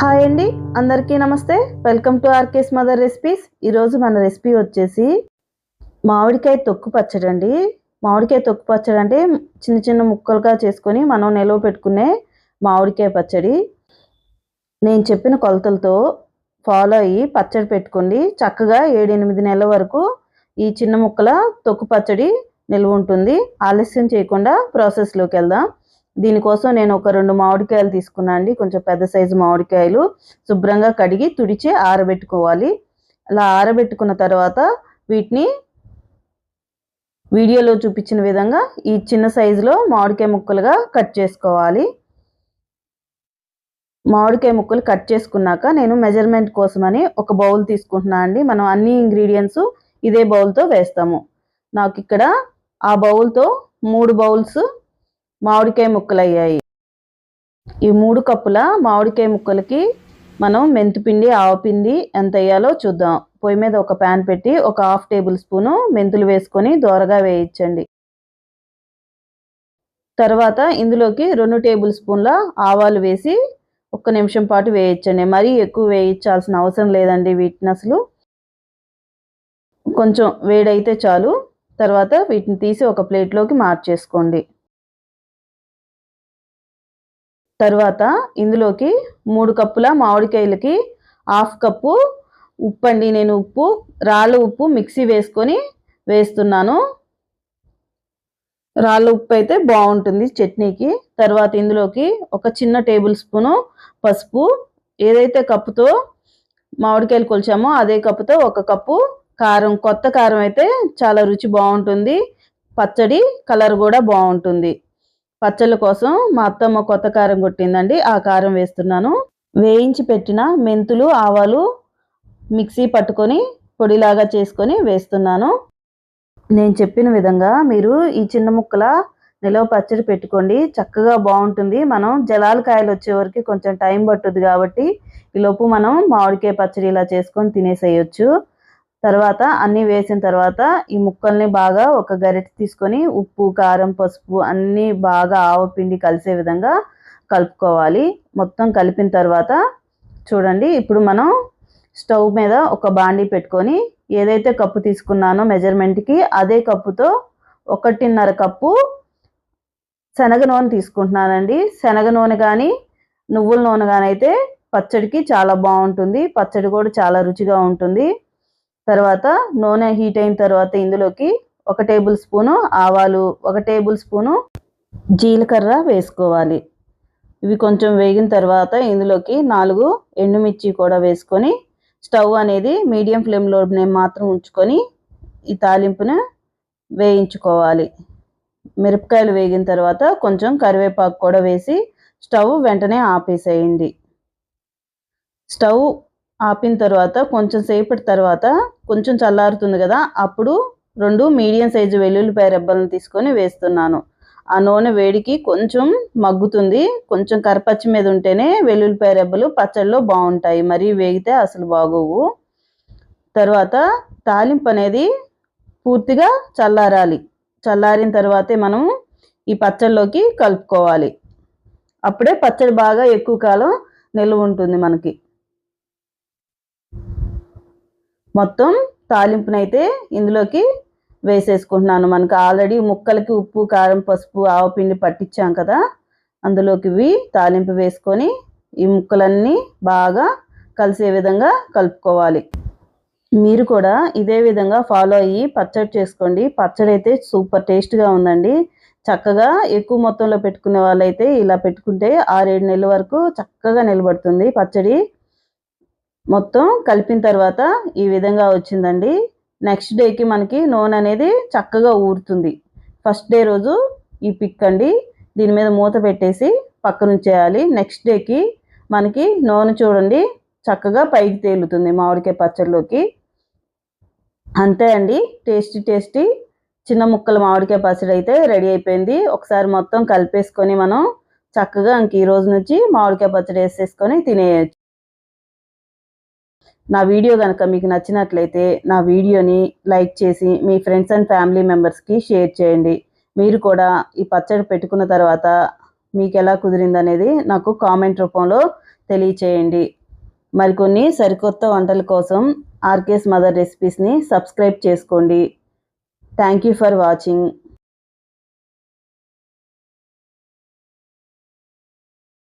Hi అండి అందరికీ నమస్తే. Welcome to RK's mother recipes. ఈరోజు మన రెసిపీ వచ్చేసి మామిడికాయ తొక్కు పచ్చడి అండి. మామిడికాయ తొక్కు పచ్చడి అంటే చిన్న చిన్న ముక్కలుగా చేసుకొని మనం నిలవ పెట్టుకునే మామిడికాయ పచ్చడి. నేను చెప్పిన కొలతలతో ఫాలో అయ్యి పచ్చడి పెట్టుకోండి. చక్కగా ఏడెనిమిది నెలల వరకు ఈ చిన్న ముక్కల తొక్కు పచ్చడి నిల్వ ఉంటుంది. ఆలస్యం చేయకుండా ప్రాసెస్లోకి వెళ్దాం. దీనికోసం నేను ఒక రెండు మామిడికాయలు తీసుకున్నా అండి. కొంచెం పెద్ద సైజు మామిడికాయలు శుభ్రంగా కడిగి తుడిచి ఆరబెట్టుకోవాలి. అలా ఆరబెట్టుకున్న తర్వాత వీటిని వీడియోలో చూపించిన విధంగా ఈ చిన్న సైజులో మామిడికాయ ముక్కలుగా కట్ చేసుకోవాలి. మామిడికాయ ముక్కలు కట్ చేసుకున్నాక నేను మెజర్మెంట్ కోసమని ఒక బౌల్ తీసుకుంటున్నా అండి. మనం అన్ని ఇంగ్రీడియంట్స్ ఇదే బౌల్తో వేస్తాము. నాకు ఇక్కడ ఆ బౌల్తో మూడు బౌల్స్ మామిడికాయ ముక్కలు అయ్యాయి ఈ మూడు కప్పుల మామిడికాయ ముక్కలకి మనం మెంతిపిండి ఆవపిండి ఎంత వేయాలో చూద్దాం. పొయ్యి మీద ఒక ప్యాన్ పెట్టి ఒక హాఫ్ టేబుల్ స్పూను మెంతులు వేసుకొని దోరగా వేయించండి. తర్వాత ఇందులోకి రెండు టేబుల్ స్పూన్ల ఆవాలు వేసి ఒక్క నిమిషం పాటు వేయించండి. మరీ ఎక్కువ వేయించాల్సిన అవసరం లేదండి వీటిని అసలు. కొంచెం వేడైతే చాలు. తర్వాత వీటిని తీసి ఒక ప్లేట్లోకి మార్చేసుకోండి. తర్వాత ఇందులోకి మూడు కప్పుల మామిడికాయలకి హాఫ్ కప్పు ఉప్పు అండి. నేను ఉప్పు రాళ్ళ ఉప్పు మిక్సీ వేసుకొని వేస్తున్నాను. రాళ్ళ ఉప్పు అయితే బాగుంటుంది చట్నీకి. తర్వాత ఇందులోకి ఒక చిన్న టేబుల్ స్పూను పసుపు ఏదైతే కప్పుతో మామిడికాయలు కొలిచామో అదే కప్పుతో ఒక కప్పు కారం. కొత్త కారం అయితే చాలా రుచి బాగుంటుంది. పచ్చడి కలర్ కూడా బాగుంటుంది. పచ్చళ్ళ కోసం మా అత్తమ్మ కొత్త కారం కొట్టిందండి. ఆ కారం వేస్తున్నాను. వేయించి పెట్టిన మెంతులు ఆవాలు మిక్సీ పట్టుకొని పొడిలాగా చేసుకొని వేస్తున్నాను. నేను చెప్పిన విధంగా మీరు ఈ చిన్న ముక్కల నిలవ పచ్చడి పెట్టుకోండి. చక్కగా బాగుంటుంది. మనం జలాల కాయలు వచ్చే వరకు కొంచెం టైం పట్టుద్ది కాబట్టి ఈలోపు మనం మామిడికాయ పచ్చడి ఇలా చేసుకొని తినేసేయచ్చు. తర్వాత అన్నీ వేసిన తర్వాత ఈ ముక్కల్ని బాగా ఒక గరిటె తీసుకొని ఉప్పు కారం పసుపు అన్నీ బాగా ఆవపిండి కలిసే విధంగా కలుపుకోవాలి. మొత్తం కలిపిన తర్వాత చూడండి ఇప్పుడు మనం స్టవ్ మీద ఒక బాండీ పెట్టుకొని ఏదైతే కప్పు తీసుకున్నానో మెజర్మెంట్కి అదే కప్పుతో ఒకటిన్నర కప్పు శనగ నూనె తీసుకుంటున్నానండి. శనగ నూనె కానీ నువ్వుల నూనె కానీ అయితే పచ్చడికి చాలా బాగుంటుంది. పచ్చడి కూడా చాలా రుచిగా ఉంటుంది. తర్వాత నూనె హీట్ అయిన తర్వాత ఇందులోకి ఒక టేబుల్ స్పూను ఆవాలు ఒక టేబుల్ స్పూను జీలకర్ర వేసుకోవాలి. ఇవి కొంచెం వేగిన తర్వాత ఇందులోకి నాలుగు ఎండుమిర్చి కూడా వేసుకొని స్టవ్ అనేది మీడియం ఫ్లేమ్లో మాత్రం ఉంచుకొని ఈ తాలింపును వేయించుకోవాలి. మిరపకాయలు వేగిన తర్వాత కొంచెం కరివేపాకు కూడా వేసి స్టవ్ వెంటనే ఆపేసేయండి. స్టవ్ ఆపిన తర్వాత కొంచెం సేపటి తర్వాత కొంచెం చల్లారుతుంది కదా అప్పుడు రెండు మీడియం సైజు వెల్లుల్లిపాయ రెబ్బలను తీసుకొని వేస్తున్నాను. ఆ నూనె వేడికి కొంచెం మగ్గుతుంది. కొంచెం కరపచ్చి మీద ఉంటేనే వెల్లుల్లిపాయ రెబ్బలు పచ్చళ్ళలో బాగుంటాయి. మరీ వేగితే అసలు బాగోవు. తర్వాత తాలింపు అనేది పూర్తిగా చల్లారాలి. చల్లారిన తర్వాతే మనం ఈ పచ్చళ్ళలోకి కలుపుకోవాలి. అప్పుడే పచ్చడి బాగా ఎక్కువ కాలం నిల్వ ఉంటుంది మనకి. మొత్తం తాలింపునైతే ఇందులోకి వేసేసుకుంటున్నాను. మనకు ఆల్రెడీ ముక్కలకి ఉప్పు కారం పసుపు ఆవపిండి పట్టించాం కదా. అందులోకి ఇవి తాలింపు వేసుకొని ఈ ముక్కలన్నీ బాగా కలిసే విధంగా కలుపుకోవాలి. మీరు కూడా ఇదే విధంగా ఫాలో అయ్యి పచ్చడి చేసుకోండి. పచ్చడి అయితే సూపర్ టేస్ట్గా ఉందండి. చక్కగా ఎక్కువ మొత్తంలో పెట్టుకునే వాళ్ళైతే ఇలా పెట్టుకుంటే ఆరేడు నెలల వరకు చక్కగా నిలబడుతుంది పచ్చడి. మొత్తం కలిపిన తర్వాత ఈ విధంగా వచ్చిందండి. నెక్స్ట్ డేకి మనకి నూనె అనేది చక్కగా ఊరుతుంది. ఫస్ట్ డే రోజు ఈ పిక్ అండి. దీని మీద మూత పెట్టేసి పక్కన ఉంచేయాలి నెక్స్ట్ డేకి మనకి నూనె చూడండి చక్కగా పైకి తేలుతుంది మామిడికాయ పచ్చడిలోకి. అంతే అండి. టేస్టీ టేస్టీ చిన్న ముక్కల మామిడికాయ పచ్చడి అయితే రెడీ అయిపోయింది. ఒకసారి మొత్తం కలిపేసుకొని మనం చక్కగా ఇంక ఈ రోజు నుంచి మామిడికాయ పచ్చడి వేసేసుకొని తినేయచ్చు. నా వీడియో కనుక మీకు నచ్చినట్లయితే నా వీడియోని లైక్ చేసి మీ ఫ్రెండ్స్ అండ్ ఫ్యామిలీ మెంబర్స్కి షేర్ చేయండి. మీరు కూడా ఈ పచ్చడి పెట్టుకున్న తర్వాత మీకు ఎలా కుదిరింది అనేది నాకు కామెంట్ రూపంలో తెలియచేయండి. మరికొన్ని సరికొత్త వంటల కోసం ఆర్కేస్ మదర్ రెసిపీస్ని సబ్స్క్రైబ్ చేసుకోండి. Thank you for watching.